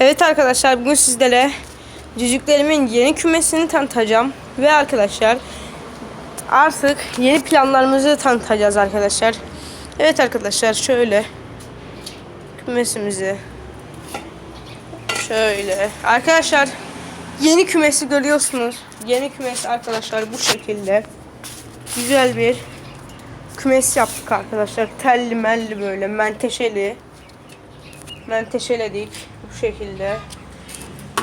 Evet arkadaşlar bugün sizlere cücüklerimin yeni kümesini tanıtacağım. Ve arkadaşlar artık yeni planlarımızı tanıtacağız arkadaşlar. Evet arkadaşlar şöyle kümesimizi şöyle arkadaşlar yeni kümesi görüyorsunuz. Yeni kümes arkadaşlar bu şekilde güzel bir kümes yaptık arkadaşlar. Telli melli böyle menteşeli menteşeledik bu şekilde.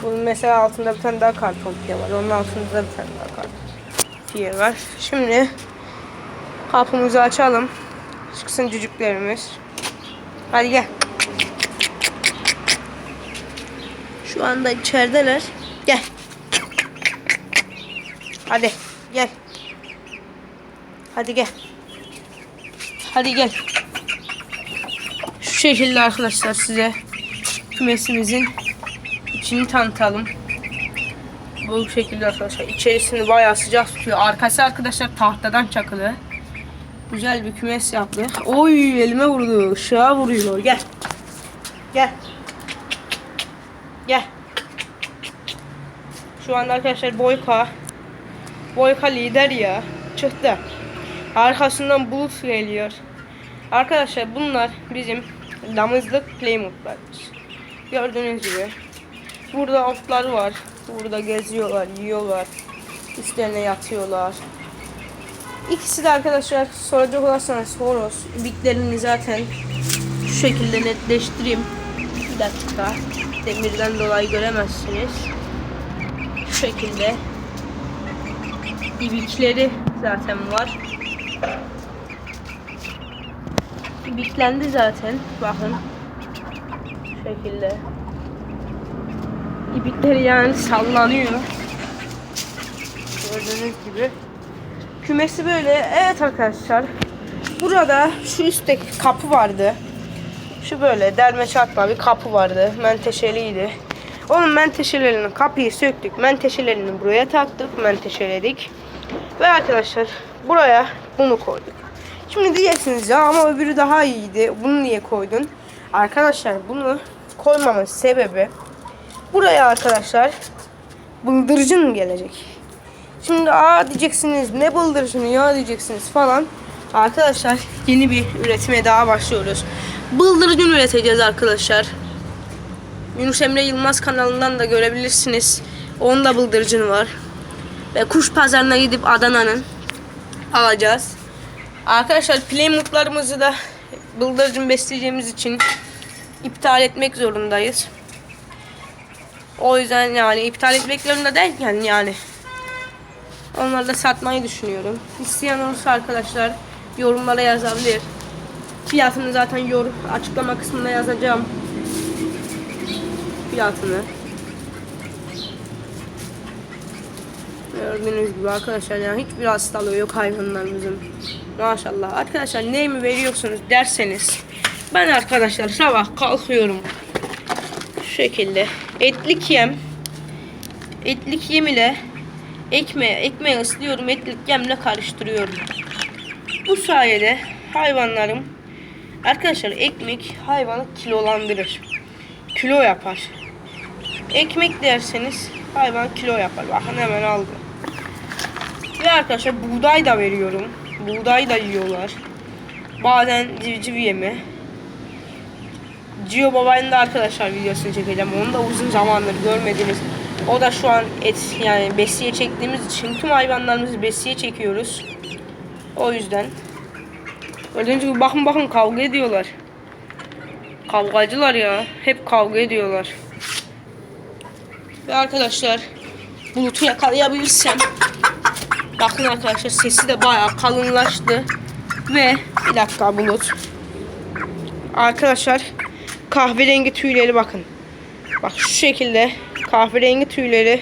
Bunun mesela altında bir tane daha karton piye var. Onun altında da bir tane daha karton piye var. Şimdi kapımızı açalım. Çıksın cücüklerimiz. Hadi gel. Şu anda içerideler. Gel. Hadi gel. Hadi gel. Hadi gel. Şekilde arkadaşlar size kümesimizin içini tanıtalım. Bu şekilde arkadaşlar. İçerisini bayağı sıcak tutuyor. Arkası arkadaşlar tahtadan çakılı. Güzel bir kümes yaptık. Oy elime vurdu. Işığa vuruyor. Gel. Gel. Gel. Şu anda arkadaşlar Boyka. Boyka lider ya. Çıktı. Arkasından bulut geliyor. Arkadaşlar bunlar bizim damızlık playmutlarımız. Gördüğünüz gibi. Burada otlar var. Burada geziyorlar, yiyorlar. Üstlerine yatıyorlar. İkisi de arkadaşlar soracak olursanız horoz. İbiklerini zaten şu şekilde netleştireyim. Bir dakika. Demirden dolayı göremezsiniz. Şu şekilde. İbikleri zaten var. İbiklendi zaten. Bakın. Şu şekilde. İbikleri yani sallanıyor. Gördüğünüz gibi. Kümesi böyle. Evet arkadaşlar. Burada şu üstteki kapı vardı. Şu böyle derme çatma bir kapı vardı. Menteşeliydi. Onun menteşelerini kapıyı söktük. Menteşelerini buraya taktık. Menteşeledik. Ve arkadaşlar buraya bunu koyduk. Şimdi diyeceksiniz ya ama öbürü daha iyiydi. Bunu niye koydun? Arkadaşlar bunu koymamın sebebi buraya arkadaşlar bıldırcın gelecek. Şimdi aa diyeceksiniz ne bıldırcını ya diyeceksiniz falan. Arkadaşlar yeni bir üretime daha başlıyoruz. Bıldırcın üreteceğiz arkadaşlar. Yunus Emre Yılmaz kanalından da görebilirsiniz. Onun da bıldırcını var. Ve kuş pazarına gidip Adana'nın alacağız. Arkadaşlar Playmutlarımızı da bıldırcın besleyeceğimiz için iptal etmek zorundayız. O yüzden yani iptal etmek zorunda derken yani onları da satmayı düşünüyorum. İsteyen olursa arkadaşlar yorumlara yazabilir. Fiyatını zaten yorum açıklama kısmında yazacağım. Fiyatını. Gördüğünüz gibi arkadaşlar yani hiçbir hastalığı yok hayvanlarımızın. Maşallah. Arkadaşlar ne mi veriyorsunuz derseniz ben arkadaşlar sabah kalkıyorum. Şu şekilde etlik yem etlik yem ile ekmeğe ekmeği ıslıyorum etlik yemle karıştırıyorum. Bu sayede hayvanlarım arkadaşlar ekmek hayvanı kilolandırır. Kilo yapar. Ekmek derseniz hayvan kilo yapar. Bakın hemen aldı. Ve arkadaşlar buğday da veriyorum. Buğday da yiyorlar. Bazen civciv yemi. Cio Baba'nın da arkadaşlar videosunu çekeceğim. Onu da uzun zamandır görmediniz. O da şu an et yani besiye çektiğimiz için tüm hayvanlarımızı besiye çekiyoruz. O yüzden. Gördüğünüz gibi bakın bakın kavga ediyorlar. Kavgacılar ya. Hep kavga ediyorlar. Ve arkadaşlar bulutu yakalayabilirsem bakın arkadaşlar sesi de bayağı kalınlaştı. Ve bir dakika bulut. Arkadaşlar kahverengi tüyleri bakın. Bak şu şekilde kahverengi tüyleri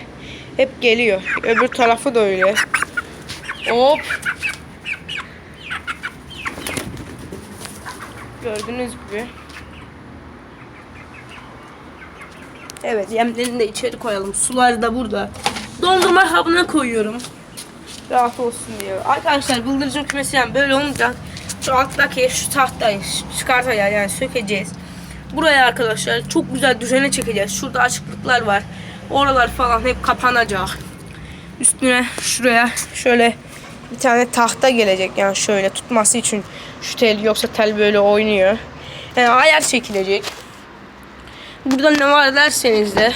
hep geliyor. Öbür tarafı da öyle. Hop. Gördüğünüz gibi. Evet yemlerini de içeri koyalım. Suları da burada. Dondurma kabına koyuyorum. Rahat olsun diye. Arkadaşlar bıldırcın kümesi yani böyle olunca şu alttaki şu tahtayı çıkartacağız yani sökeceğiz. Buraya arkadaşlar çok güzel düzene çekeceğiz. Şurada açıklıklar var. Oralar falan hep kapanacak. Üstüne şuraya şöyle bir tane tahta gelecek yani şöyle tutması için şu tel yoksa tel böyle oynuyor. Yani ayar çekilecek. Burada ne var derseniz de